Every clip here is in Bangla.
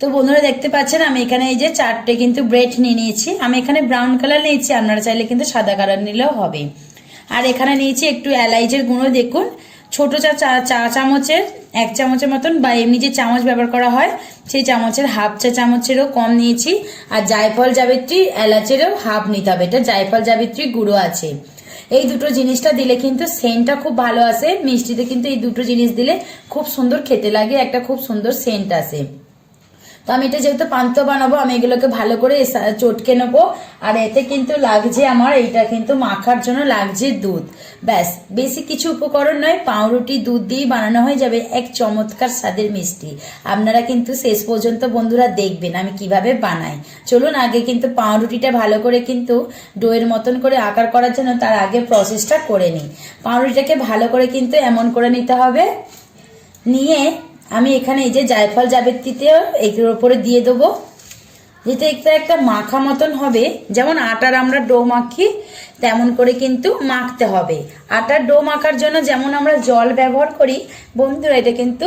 তো বন্ধুরা দেখতে পাচ্ছেন, আমি এখানে এই যে চারটে কিন্তু ব্রেড নিয়ে নিয়েছি। আমি এখানে ব্রাউন কালার নিয়েছি, আপনারা চাইলে কিন্তু সাদা কালার নিলেও হবে। আর এখানে নিয়েছি একটু এলাইচের গুঁড়ো, দেখুন। ছোট চা চা চা চামচের, এক চামচের মতন, বা এমনি যে চামচ ব্যবহার করা হয়, সেই চামচের হাফ চা চামচেরও কম নিয়েছি। আর জায়ফল জাবিত্রী এলাচেরও হাফ নিতে হবে, এটা জায়ফল জাবিত্রী গুঁড়ো আছে। এই দুটো জিনিসটা দিলে কিন্তু সেন্টটা খুব ভালো আসে, মিষ্টিতে কিন্তু এই দুটো জিনিস দিলে খুব সুন্দর খেতে লাগে, একটা খুব সুন্দর সেন্ট আসে। তো আমি এটা যেহেতু পান্তা বানাবো, আমি এগুলোকে ভালো করে চটকে নেব। আর এতে কিন্তু লাগছে আমার, এইটা কিন্তু মাখার জন্য লাগছে দুধ। ব্যাস, বেশি কিছু উপকরণ নয়, পাউরুটি, দুধ দিয়েই বানানো হয়ে যাবে এক চমৎকার স্বাদের মিষ্টি। আপনারা কিন্তু শেষ পর্যন্ত বন্ধুরা দেখবেন আমি কীভাবে বানাই। চলুন আগে কিন্তু পাউরুটিটা ভালো করে কিন্তু ডোয়ের মতন করে আকার করার জন্য তার আগে প্রসেসটা করে নিই। পাউরুটিটাকে ভালো করে কিন্তু এমন করে নিতে হবে। নিয়ে আমি এখানে এই যে জায়ফল জাবেত্রিতেও এগুলোর ওপরে দিয়ে দেবো। যেটা একটা একটা মাখা মতন হবে, যেমন আটার আমরা ডো মাখি, তেমন করে কিন্তু মাখতে হবে। আটার ডো মাখার জন্য যেমন আমরা জল ব্যবহার করি, বন্ধুরা, এটা কিন্তু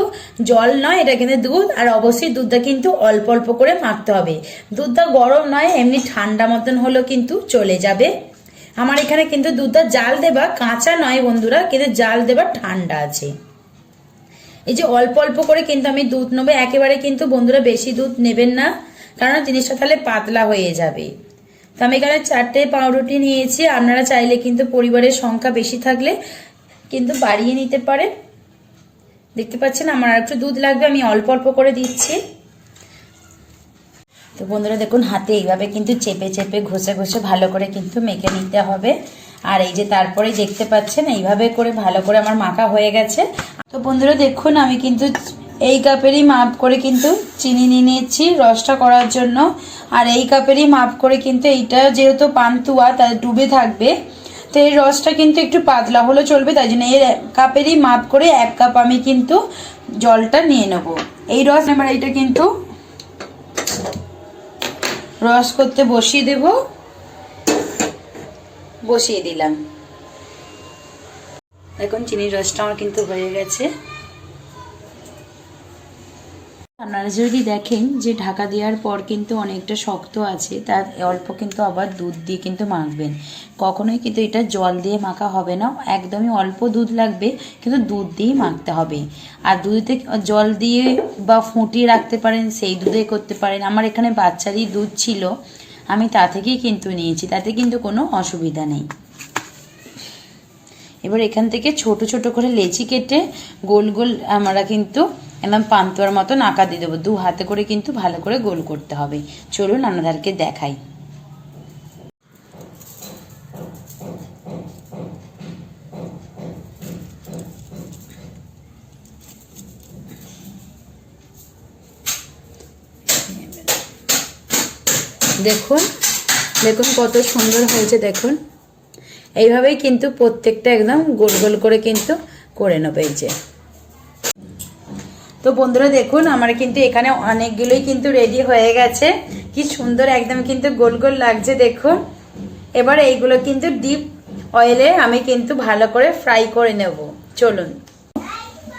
জল নয়, এটা কিন্তু দুধ, আর অবশ্যই দুধটা কিন্তু অল্প অল্প করে মাখতে হবে। দুধটা গরম নয়, এমনি ঠান্ডা মতন হলেও কিন্তু চলে যাবে। আমার এখানে কিন্তু দুধটা জাল দেবা, কাঁচা নয় বন্ধুরা, কিন্তু জাল দেবা ঠান্ডা আছে। এই যে অল্প অল্প করে কিন্তু আমি দুধ নেব, একেবারে কিন্তু বন্ধুরা বেশি দুধ নেবেন না, কারণ জিনিসটা তাহলে পাতলা হয়ে যাবে। তো আমি এখানে চারটে পাউরুটি নিয়েছি, আপনারা চাইলে কিন্তু পরিবারের সংখ্যা বেশি থাকলে কিন্তু বাড়িয়ে নিতে পারে দেখতে পাচ্ছেন, আমার আর একটু দুধ লাগবে, আমি অল্প অল্প করে দিচ্ছি। তো বন্ধুরা দেখুন, হাতে এইভাবে কিন্তু চেপে চেপে, ঘষে ঘষে ভালো করে কিন্তু মেখে নিতে হবে। আর এই যে তারপরে দেখতে পাচ্ছেন, এইভাবে করে ভালো করে আমার মাখা হয়ে গেছে। তো বন্ধুরা, দেখুন, আমি কিন্তু এই কাপেরই মাপ করে কিন্তু চিনি নিয়ে নিয়েছি রসটা করার জন্য। আর এই কাপেরই মাপ করে কিন্তু এইটা যেহেতু পান্তুয়া তা ডুবে থাকবে। তো এই রসটা কিন্তু একটু পাতলা হলে চলবে, তাই জন্য এর কাপেরই মাপ করে এক কাপ আমি কিন্তু জলটা নিয়ে নেব। এই রস আমার এইটা কিন্তু রস করতে বসিয়ে দেব। বসিয়ে দিলাম। এখন চিনির রসটা আমার কিন্তু হয়ে গেছে। আপনারা যদি দেখেন যে ঢাকা দেওয়ার পর কিন্তু অনেকটা শক্ত আছে, তার অল্প কিন্তু আবার দুধ দিয়ে কিন্তু মাখবেন। কখনোই কিন্তু এটা জল দিয়ে মাখা হবে না, একদমই অল্প দুধ লাগবে, কিন্তু দুধ দিয়েই মাখতে হবে। আর দুধে জল দিয়ে বা ফুটিয়ে রাখতে পারেন, সেই দুধে করতে পারেন। আমার এখানে বাচ্চারই দুধ ছিল আমি তা থেকেই কিন্তু নিয়েছি, তাতে কিন্তু কোনো অসুবিধা নেই। এবার এখান থেকে ছোট ছোট করে লেচি কেটে গোল গোল আমরা কিন্তু একদম পান্তুয়ার মতন আঁকা দিয়ে দেবো। দু হাতে করে কিন্তু ভালো করে গোল করতে হবে। চলুন আপনাদেরকে দেখাই। দেখুন দেখুন কত সুন্দর হয়েছে, দেখুন। এইভাবেই কিন্তু প্রত্যেকটা একদম গোল গোল করে কিন্তু করে নেবে এই যে। তো বন্ধুরা, দেখুন, আমার কিন্তু এখানে অনেকগুলোই কিন্তু রেডি হয়ে গেছে। কি সুন্দর একদম কিন্তু গোল গোল লাগছে, দেখুন। এবার এইগুলো কিন্তু ডিপ অয়েলে আমি কিন্তু ভালো করে ফ্রাই করে নেব। চলুন।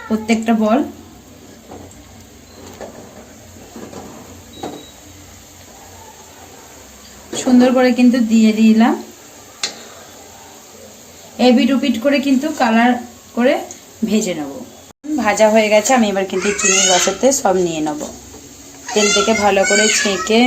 প্রত্যেকটা বল সুন্দর করে কিন্তু দিয়ে দিলাম। এবিট উপিট করে কিন্তু কালার করে ভেজে নেব। ভাজা হয়ে গেছে, আমি এবার কিন্তু চিনির রসেতে সব নিয়ে নেব। তেল থেকে ভালো করে ছেঁকে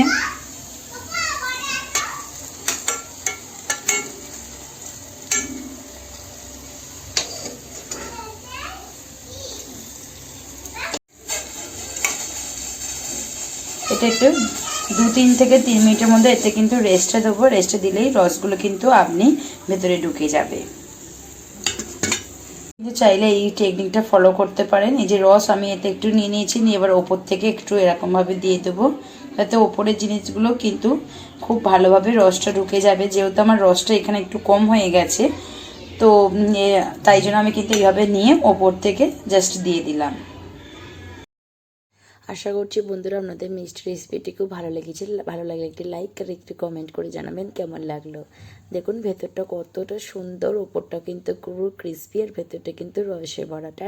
এটা একটু দু তিন থেকে তিন মিনিটের মধ্যে এতে কিন্তু রেস্টে দেবো। রেস্টে দিলেই রসগুলো কিন্তু আপনি ভেতরে ঢুকে যাবে। কিন্তু চাইলে এই টেকনিকটা ফলো করতে পারেন। এই যে রস আমি এতে একটু নিয়ে নিয়েছি, নিয়ে এবার ওপর থেকে একটু এরকমভাবে দিয়ে দেবো। যাতে ওপরের জিনিসগুলো কিন্তু খুব ভালোভাবে রসটা ঢুকে যাবে। যেহেতু আমার রসটা এখানে একটু কম হয়ে গেছে, তো তাই জন্য আমি কিন্তু এইভাবে নিয়ে ওপর থেকে জাস্ট দিয়ে দিলাম। আশা করছি বন্ধুরা আপনাদের মিষ্টি রেসিপিটি খুব ভালো লেগেছে। ভালো লাগলে একটি লাইক আর একটি কমেন্ট করে জানাবেন কেমন লাগল। দেখুন, ভেতরটা কতটা সুন্দর, ওপরটা কিন্তু পুরো ক্রিসপি আর ভেতরটা কিন্তু রসে ভরাটা